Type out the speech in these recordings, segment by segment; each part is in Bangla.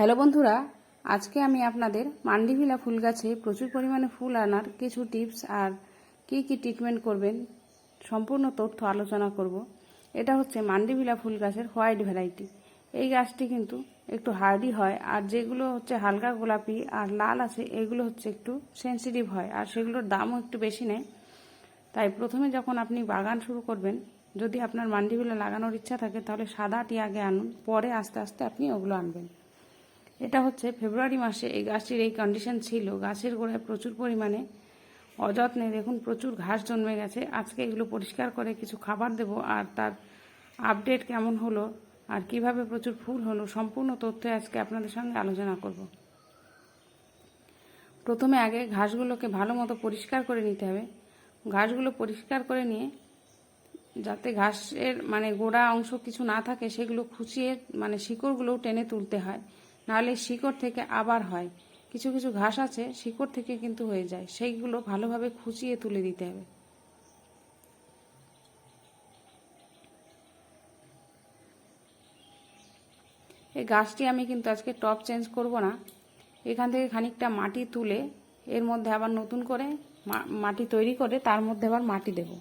হ্যালো বন্ধুরা, আজকে আমি আপনাদের মান্ডিভিলা ফুল গাছে প্রচুর পরিমাণে ফুল আনার কিছু টিপস আর কি কি ট্রিটমেন্ট করবেন সম্পূর্ণ তথ্য আলোচনা করব। এটা হচ্ছে মান্ডিভিলা ফুল গাছের হোয়াইট ভ্যারাইটি। এই গাছটি কিন্তু একটু হার্ডি হয় আর যেগুলো হচ্ছে হালকা গোলাপি আর লাল আছে, এগুলো হচ্ছে একটু সেন্সিটিভ হয় আর সেগুলোর দামও একটু বেশি নেয়। তাই প্রথমে যখন আপনি বাগান শুরু করবেন, যদি আপনার মান্ডিভিলা লাগানোর ইচ্ছা থাকে তাহলে সাদাটি আগে আনুন, পরে আস্তে আস্তে আপনি ওগুলো আনবেন। এটা হচ্ছে ফেব্রুয়ারি মাসে এই গাছটির এই কন্ডিশন ছিল। গাছের গোড়ায় প্রচুর পরিমাণে অযত্নে দেখুন প্রচুর ঘাস জন্মে গেছে। আজকে এগুলো পরিষ্কার করে কিছু খাবার দেব আর তার আপডেট কেমন হলো আর কীভাবে প্রচুর ফুল হলো সম্পূর্ণ তথ্য আজকে আপনাদের সঙ্গে আলোচনা করব। প্রথমে আগে ঘাসগুলোকে ভালো মতো পরিষ্কার করে নিতে হবে। ঘাসগুলো পরিষ্কার করে নিয়ে যাতে ঘাসের মানে গোড়া অংশ কিছু না থাকে সেগুলো খুঁচিয়ে মানে শিকড়গুলোও টেনে তুলতে হয়। নাহলে শিকড় থেকে আবার হয়। কিছু কিছু ঘাস আছে, শিকড় থেকে কিন্তু হয়ে যায়। সেইগুলো ভালোভাবে খুঁচিয়ে তুলে দিতে হবে। এই গাছটি আমি কিন্তু আজকে টপ চেঞ্জ করব না। এখান থেকে খানিকটা মাটি তুলে এর মধ্যে আবার নতুন করে মাটি তৈরি করে তার মধ্যে আবার মাটি দেবো।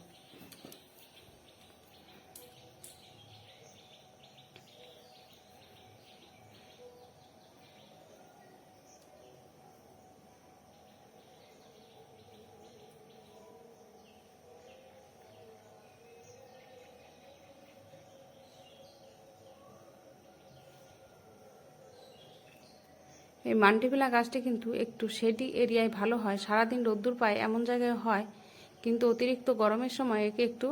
এই মান্টিপিলা গাছটি কিন্তু একটু শেডি এরিয়ায় ভালো হয়। সারাদিন রোদ্দুর পায়, এমন জায়গায় হয়, কিন্তু অতিরিক্ত গরমের সময় একে একটু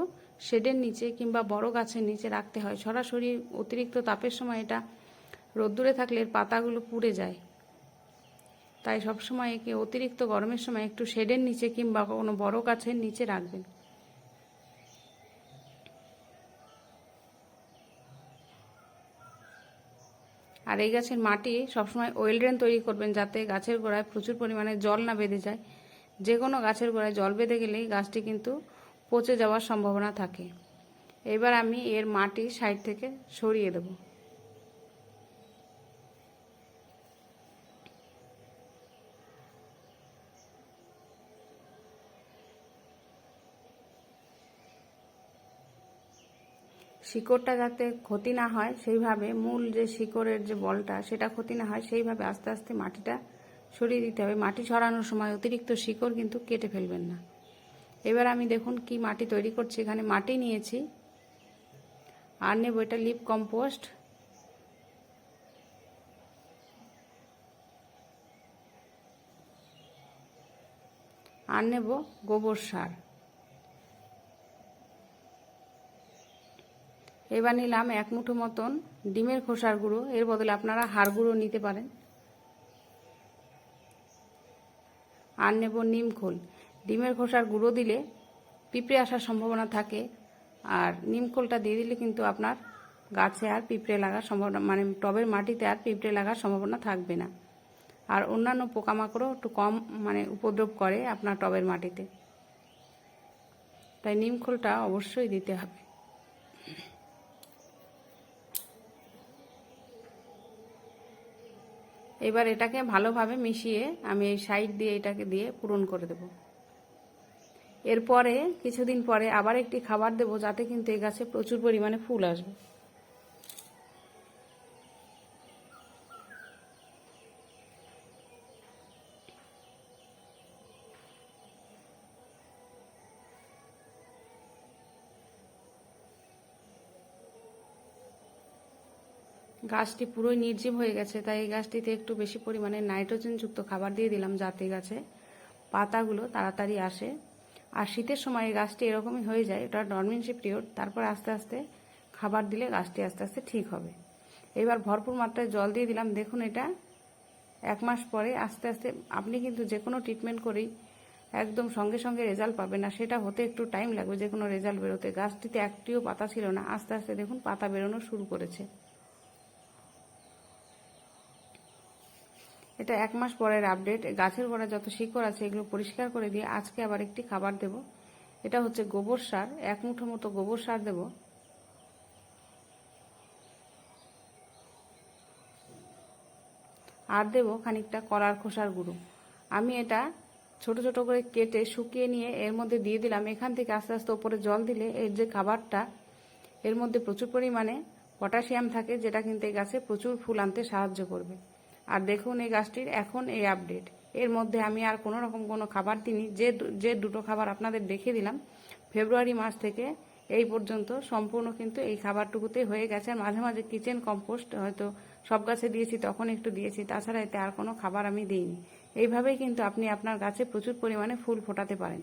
শেডের নিচে কিংবা বড় গাছের নিচে রাখতে হয়। সরাসরি অতিরিক্ত তাপের সময় এটা রোদ্দুরে থাকলে এর পাতাগুলো পুড়ে যায়। তাই সবসময় একে অতিরিক্ত গরমের সময় একটু শেডের নিচে কিংবা কোনো বড় গাছের নিচে রাখবেন। আর এই গাছের মাটি সবসময় ওয়েল ড্রেন তৈরি করবেন যাতে গাছের গোড়ায় প্রচুর পরিমাণে জল না বেঁধে যায়। যে কোনো গাছের গোড়ায় জল বেঁধে গেলেই গাছটি কিন্তু পচে যাওয়ার সম্ভাবনা থাকে। এবার আমি এর মাটি সাইড থেকে সরিয়ে দেবো। শিকড়টা যাতে ক্ষতি না হয়, সেইভাবে মূল যে শিকড়ের যে বলটা সেটা ক্ষতি না হয়, সেইভাবে আস্তে আস্তে মাটিটা সরিয়ে দিতে হবে। মাটি সরানোর সময় অতিরিক্ত শিকড় কিন্তু কেটে ফেলবেন না। এবার আমি দেখুন কি মাটি তৈরি করছি। এখানে মাটি নিয়েছি। আর নেব এটা লিপ কম্পোস্ট। আর নেব গোবর সার। এবার নিলাম এক মুঠো মতন ডিমের খোসার গুঁড়ো। এর বদলে আপনারা হাড় গুঁড়ো নিতে পারেন। আর নেব নিম খোল। ডিমের খোসার গুঁড়ো দিলে পিঁপড়ে আসার সম্ভাবনা থাকে। আর নিম খোলটা দিয়ে দিলে কিন্তু আপনার গাছে আর পিঁপড়ে লাগার সম্ভাবনা মানে টবের মাটিতে আর পিঁপড়ে লাগার সম্ভাবনা থাকবে না। আর অন্যান্য পোকামাকড়ও একটু কম মানে উপদ্রব করে আপনার টবের মাটিতে। তাই নিম খোলটা অবশ্যই দিতে হবে। এবার এটাকে ভালোভাবে মিশিয়ে আমি এই সাইড দিয়ে এটাকে দিয়ে পূরণ করে দেব। এরপরে কিছুদিন পরে আবার একটি খাবার দেব যাতে কিন্তু এই গাছে প্রচুর পরিমাণে ফুল আসবে। গাছটি পুরোই নির্জীব হয়ে গেছে, তাই এই গাছটিতে একটু বেশি পরিমাণে নাইট্রোজেনযুক্ত খাবার দিয়ে দিলাম যাতে গাছে পাতাগুলো তাড়াতাড়ি আসে। আর শীতের সময় এই গাছটি এরকমই হয়ে যায়, এটা ডরমেন্সি পিরিয়ড, তারপর আস্তে আস্তে খাবার দিলে গাছটি আস্তে আস্তে ঠিক হবে। এবার ভরপুর মাত্রায় জল দিয়ে দিলাম, দেখুন এটা এক মাস পরে আস্তে আস্তে আপনি কিন্তু যে কোনো ট্রিটমেন্ট করেই একদম সঙ্গে সঙ্গে রেজাল্ট পাবেন না সেটা হতে একটু টাইম লাগবে যে কোনো রেজাল্ট বেরোতে। গাছটিতে একটিও পাতা ছিল না, আস্তে আস্তে দেখুন পাতা বেরোনো শুরু করেছে। এটা এক মাস পরের আপডেট গাছের গোড়া যত শিকড় আছে, এগুলো পরিষ্কার করে দিয়ে আজকে আবার একটি খাবার দেব। এটা হচ্ছে গোবর সার। এক মুঠো মতো গোবর সার দেব। আর দেবো খানিকটা কলার খোসার গুঁড়ো। আমি এটা ছোট ছোট করে কেটে শুকিয়ে নিয়ে এর মধ্যে দিয়ে দিলাম। এখান থেকে আস্তে আস্তে ওপরে জল দিলে এর যে খাবারটা, এর মধ্যে প্রচুর পরিমাণে পটাশিয়াম থাকে, যেটা কিন্তু এই গাছে প্রচুর ফুল আনতে সাহায্য করবে। আর দেখুন এই গাছটির এখন এই আপডেট এর মধ্যে আমি আর কোনো রকম কোনো খাবার দিইনি। যে যে দুটো খাবার আপনাদের দেখিয়ে দিলাম, ফেব্রুয়ারি মাস থেকে এই পর্যন্ত সম্পূর্ণ কিন্তু এই খাবারটুকুতে হয়ে গেছে। আর মাঝে মাঝে কিচেন কম্পোস্ট হয়তো সব গাছে দিয়েছি, তখন একটু দিয়েছি, তাছাড়া এতে আর কোনো খাবার আমি দিইনি। এইভাবেই কিন্তু আপনি আপনার গাছে প্রচুর পরিমাণে ফুল ফোটাতে পারেন।